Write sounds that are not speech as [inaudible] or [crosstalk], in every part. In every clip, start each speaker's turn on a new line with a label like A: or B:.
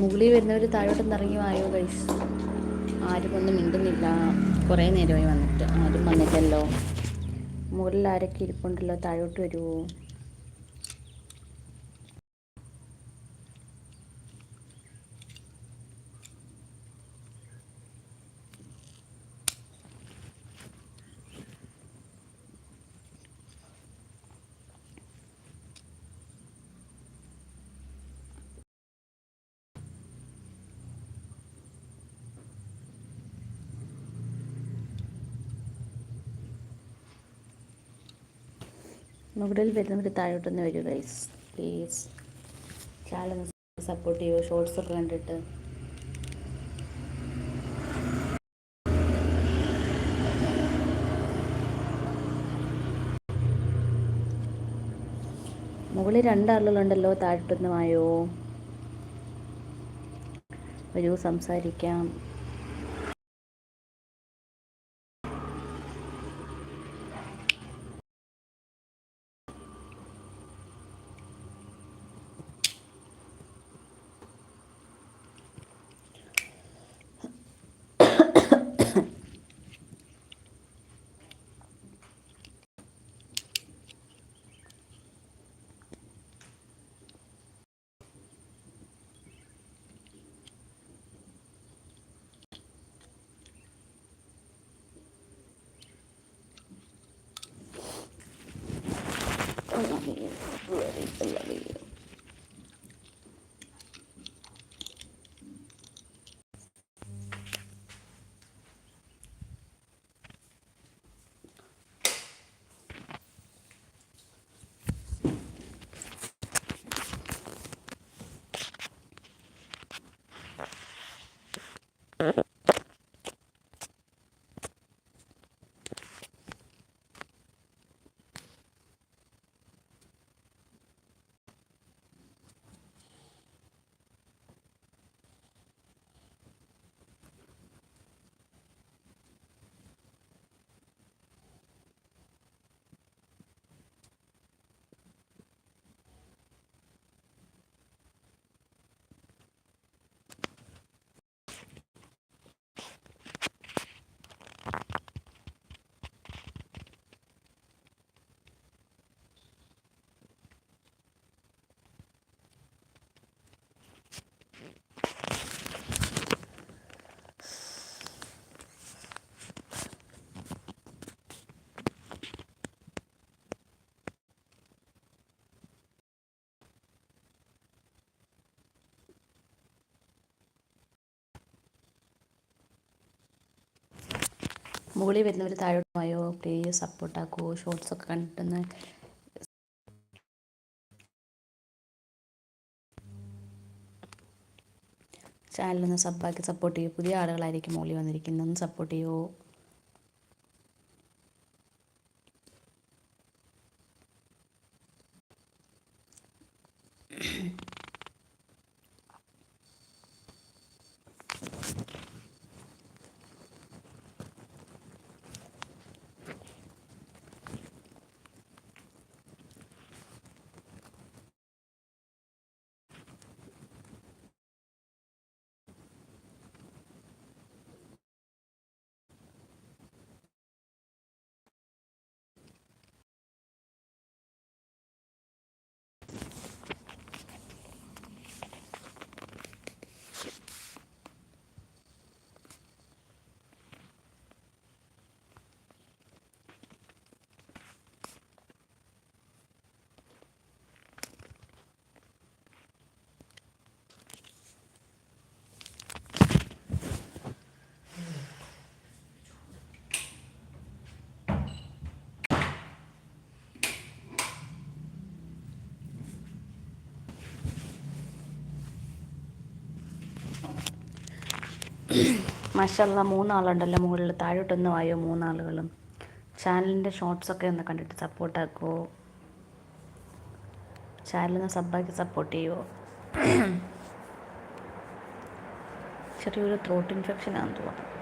A: മുകളിൽ വരുന്നവർ താഴോട്ടൊന്ന് ഇറങ്ങി വായോ ഗൈസ് ആരും ഒന്നും മിണ്ടുന്നില്ല. കുറേ നേരമായി വന്നിട്ട്. ആരും വന്നില്ലല്ലോ. മുകളിൽ ആരൊക്കെ ഇരിപ്പുണ്ടല്ലോ? താഴോട്ട് വരുമോ മുകളിൽ വരുന്നവർ താഴോട്ടൊന്ന് വരൂ ഗൈസ് പ്ലീസ് ചാനൽ സപ്പോർട്ട് ചെയ്യുമോ ഷോർട്സ് ഒക്കെ കണ്ടിട്ട്. മുകളിൽ രണ്ടാളുകളുണ്ടല്ലോ താഴോട്ടൊന്ന് വായോ. വരൂ സംസാരിക്കാം. 你死你了你！മുകളിൽ വരുന്നവർ താഴോട്ട് പോയോ? പ്ലീസ് സപ്പോർട്ടാക്കുമോ ഷോർട്സൊക്കെ കണ്ടിട്ടൊന്ന് ചാനലൊന്ന് സബ്ബാക്കി സപ്പോർട്ട് ചെയ്യൂ. പുതിയ ആളുകളായിരിക്കും മുകളിൽ വന്നിരിക്കുന്നത്. ഒന്ന് സപ്പോർട്ട് ചെയ്യുമോ മാഷല്ല മൂന്നാളുണ്ടല്ലോ മുകളിൽ താഴോട്ടൊന്നും ആയോ മൂന്നാളുകളും. ചാനലിന്റെ ഷോർട്സൊക്കെ ഒന്ന് കണ്ടിട്ട് സപ്പോർട്ടാക്കുമോ ചാനലിന് സബ്ബാക്കി സപ്പോർട്ട് ചെയ്യുമോ [coughs] ചെറിയൊരു ത്രോട്ട് ഇൻഫെക്ഷൻ ആണെന്ന് തോന്നുന്നു.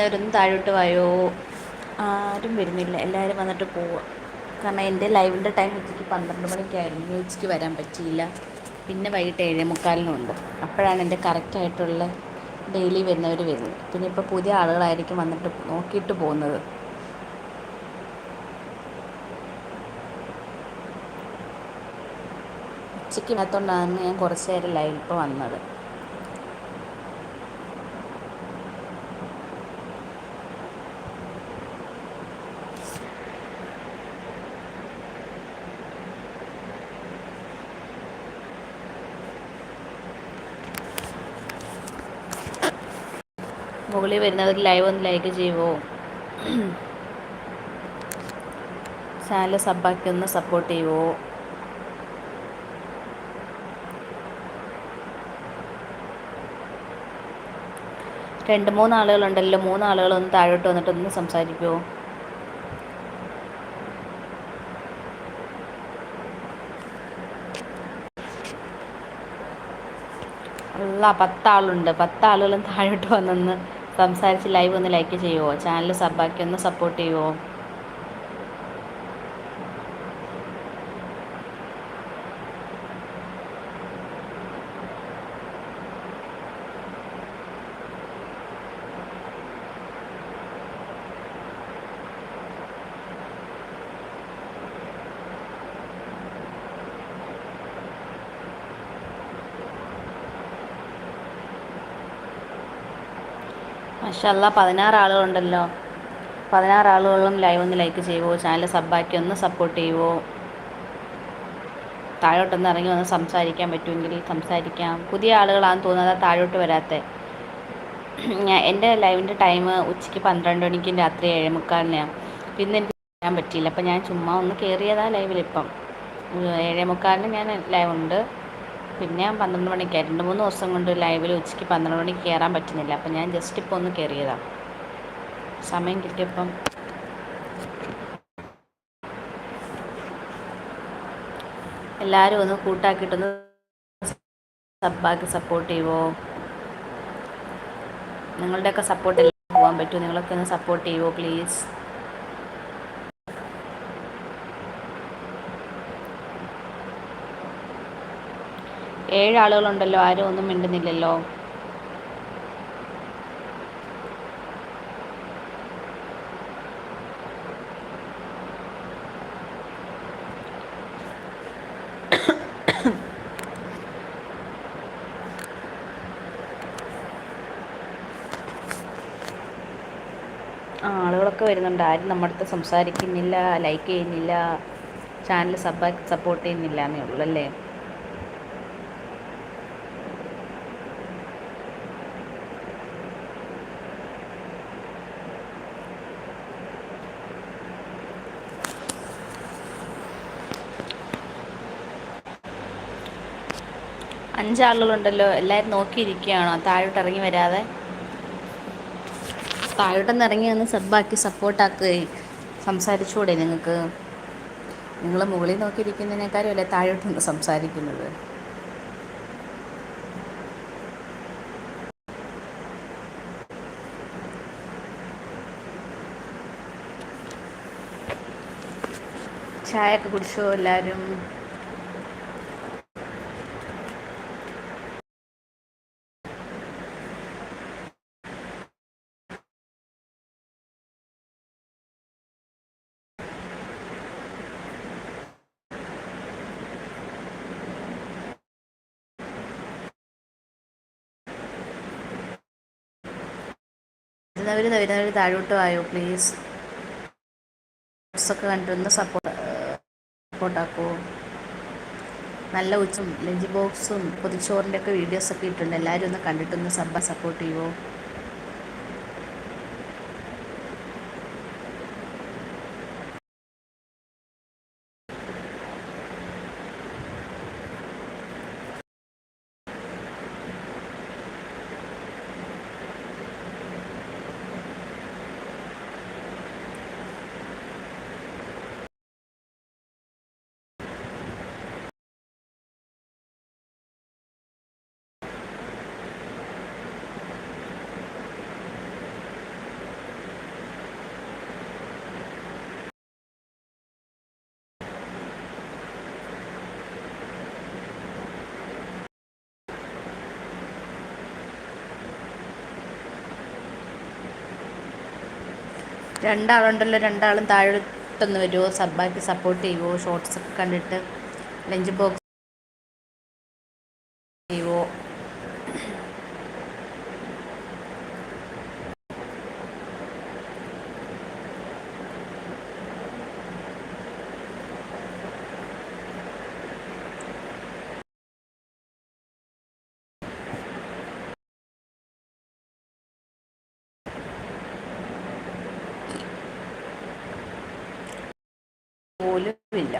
A: എല്ലാവരൊന്നും താഴോട്ട് വായോ? ആരും വരുന്നില്ല. എല്ലാവരും വന്നിട്ട് പോവുക. കാരണം എന്റെ ലൈവിന്റെ ടൈം ഉച്ചയ്ക്ക് പന്ത്രണ്ട് മണിക്കായിരുന്നു ഉച്ചയ്ക്ക് വരാൻ പറ്റിയില്ല. പിന്നെ വൈകിട്ട് ഏഴേ മുക്കാലിനുണ്ട് അപ്പോഴാണ് എന്റെ കറക്റ്റായിട്ടുള്ള ഡെയിലി വരുന്നവർ വരുന്നത്. പിന്നെ ഇപ്പോൾ പുതിയ ആളുകളായിരിക്കും വന്നിട്ട് നോക്കിയിട്ട് പോകുന്നത്. ഉച്ചയ്ക്ക് ഞാൻ കുറച്ച് നേരം ലൈവ് ഇപ്പോൾ വന്നത്. മുകളിൽ വരുന്നവർ ലൈവ് ഒന്ന് ലൈക്ക് ചെയ്യുമോ ചാനൽ സബ്ബാക്കി ഒന്ന് സപ്പോർട്ട് ചെയ്യുമോ രണ്ട് മൂന്ന് ആളുകളുണ്ടല്ലോ മൂന്ന് ആളുകളൊന്ന് താഴോട്ട് വന്നിട്ട് ഒന്ന് സംസാരിക്കുമോ അല്ല പത്താളുണ്ട്. പത്താളുകളും താഴോട്ട് വന്നൊന്ന്. സംസാരിച്ച് ലൈവ് ഒന്ന് ലൈക്ക് ചെയ്യുമോ ചാനൽ സബ്ബാക്കി ഒന്ന് സപ്പോർട്ട് ചെയ്യുമോ മഷല്ല പതിനാറ് ആളുകളുണ്ടല്ലോ. പതിനാറ് ആളുകളും ലൈവ് ഒന്ന് ലൈക്ക് ചെയ്യുമോ ചാനൽ സബ്ബാക്കി ഒന്ന് സപ്പോർട്ട് ചെയ്യുമോ താഴോട്ടൊന്ന് ഇറങ്ങി വന്ന് സംസാരിക്കാൻ പറ്റുമെങ്കിൽ സംസാരിക്കാം. പുതിയ ആളുകളാണെന്ന് തോന്നുന്നത് താഴോട്ട് വരാത്ത. എന്റെ ലൈവിന്റെ ടൈം ഉച്ചയ്ക്ക് പന്ത്രണ്ട് മണിക്കും രാത്രി ഏഴ് മുക്കാലിനാണ് പിന്നെ എനിക്ക് വരാൻ പറ്റിയില്ല. അപ്പം ഞാൻ ചുമ്മാ ഒന്ന് കയറിയതാണ് ലൈവിലിപ്പം ഏഴേ മുക്കാലിന് ഞാൻ ലൈവ് ഉണ്ട് പിന്നെ പന്ത്രണ്ട് മണിക്ക് രണ്ട് മൂന്ന് ദിവസം കൊണ്ട് ലൈവിൽ ഉച്ചയ്ക്ക് പന്ത്രണ്ട് മണിക്ക് കയറാൻ പറ്റുന്നില്ല. അപ്പം ഞാൻ ജസ്റ്റ് ഇപ്പോൾ ഒന്ന് കയറിയതാണ് സമയം കിട്ടിയപ്പം. എല്ലാവരും ഒന്ന് കൂട്ടാക്കിയിട്ടൊന്ന് സബ്ബാക്കി സപ്പോർട്ട് ചെയ്യുമോ നിങ്ങളുടെയൊക്കെ സപ്പോർട്ട് എല്ലാം പോകാൻ പറ്റുമോ നിങ്ങളൊക്കെ ഒന്ന് സപ്പോർട്ട് ചെയ്യുമോ പ്ലീസ് ഏഴ് ആളുകളുണ്ടല്ലോ ആരും ഒന്നും മിണ്ടുന്നില്ലല്ലോ. ആളുകളൊക്കെ വരുന്നുണ്ട്. ആരും നമ്മുടെ അടുത്ത് സംസാരിക്കുന്നില്ല ലൈക്ക് ചെയ്യുന്നില്ല ചാനൽ സബ് സപ്പോർട്ട് ചെയ്യുന്നില്ല എന്നേ ഉള്ളൂ അല്ലേ? അഞ്ചാളുകളുണ്ടല്ലോ എല്ലാവരും നോക്കിയിരിക്കുകയാണോ? താഴോട്ട് ഇറങ്ങി വരാതെ? താഴോട്ടൊന്ന് ഇറങ്ങി ഒന്ന് സബ്ബാക്കി സപ്പോർട്ടാക്കുകയും സംസാരിച്ചുകൂടെ നിങ്ങൾക്ക് നിങ്ങൾ മുകളിൽ നോക്കിയിരിക്കുന്നതിനേക്കാളും അല്ലേ താഴോട്ടൊന്ന് സംസാരിക്കുന്നത്? ചായ ഒക്കെ കുടിച്ചോ എല്ലാവരും വരുന്നവർ വരുന്നവർ താഴോട്ട് വായോ പ്ലീസ് ഒക്കെ കണ്ടിരുന്ന സപ്പോർട്ട് സപ്പോർട്ടാക്കുമോ നല്ല ഉച്ചും ലഞ്ച് ബോക്സും പൊതിച്ചോറിന്റെ ഒക്കെ വീഡിയോസൊക്കെ ഇട്ടുണ്ട് എല്ലാവരും ഒന്ന് കണ്ടിട്ടൊന്ന് സബ്ബ സപ്പോർട്ട് ചെയ്യുമോ രണ്ടാളുണ്ടല്ലോ രണ്ടാളും താഴോട്ടൊന്ന് വരുമോ സബ്ബാക്കി സപ്പോർട്ട് ചെയ്യുമോ ഷോർട്സ് ഒക്കെ കണ്ടിട്ട് ലഞ്ച് ബോക്സ് ചെയ്യുമോ പോലും ഇല്ല